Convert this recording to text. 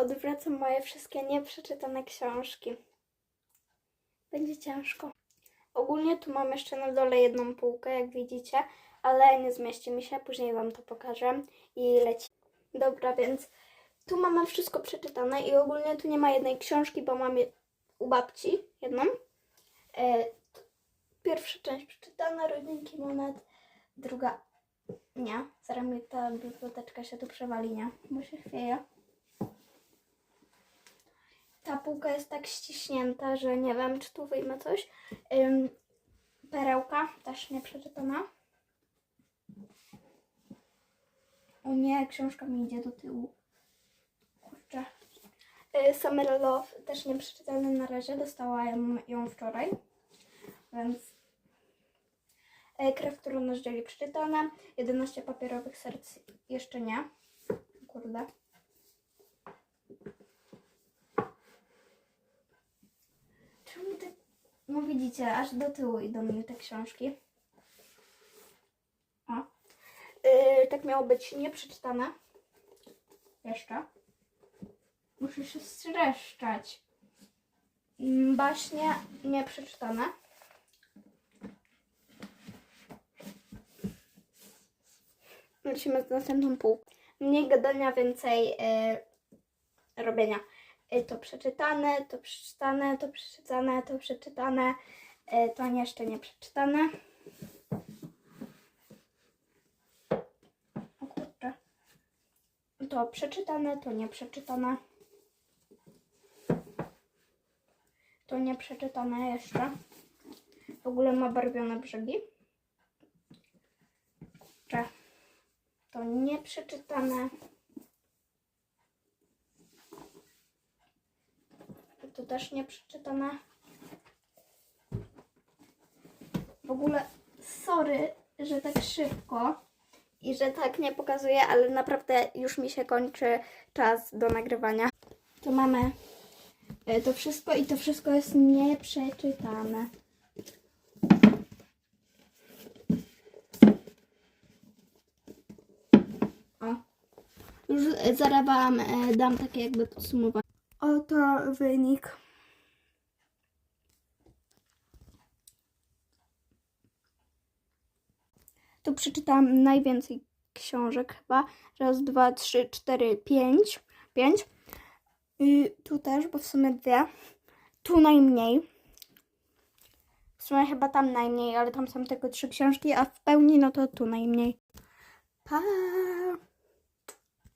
odwracam moje wszystkie nieprzeczytane książki. Będzie ciężko. Ogólnie tu mam jeszcze na dole jedną półkę, jak widzicie, ale nie zmieści mi się, później Wam to pokażę i leci. Dobra, więc tu mamy wszystko przeczytane i ogólnie tu nie ma jednej książki, bo mam je- u babci jedną. E, pierwsza część przeczytana, Rodzinki Monet, druga nie. Zaraz mi ta biblioteczka się tu przewali, nie? Bo się chwieje. Ta półka jest tak ściśnięta, że nie wiem, czy tu wyjmę coś. Ym, perełka, też nie przeczytana. O nie, książka mi idzie do tyłu. Kurczę. Y, Summer Love też nie przeczytana na razie. Dostałam ją wczoraj. Więc E, Krew, którą nas dzieli przeczytane. 11 papierowych serc jeszcze nie. Kurde. Czemu te... Widzicie, aż do tyłu idą mi te książki. O. Yy, tak miało być nieprzeczytane. Jeszcze. Muszę się streszczać. Mm, Baśnie nieprzeczytane. Lecimy z następną pół. Mniej gadania, więcej e, robienia. E, to przeczytane, to przeczytane, to przeczytane, to przeczytane, e, to jeszcze nie przeczytane. O kurczę. To przeczytane, to nie przeczytane. To nie przeczytane jeszcze. W ogóle ma barwione brzegi. Kurczę. To nieprzeczytane. To też nieprzeczytane. W ogóle sorry, że tak szybko i że tak nie pokazuję, ale naprawdę już mi się kończy czas do nagrywania. Tu mamy e, to wszystko i to wszystko jest nieprzeczytane. Już zaraz wam e, dam takie jakby podsumowanie. Oto wynik. Tu przeczytałam najwięcej książek chyba. Raz, dwa, trzy, cztery, pięć. Pięć. I tu też, bo w sumie dwie. Tu najmniej. W sumie chyba tam najmniej, ale tam są tylko trzy książki, a w pełni no to tu najmniej. Pa!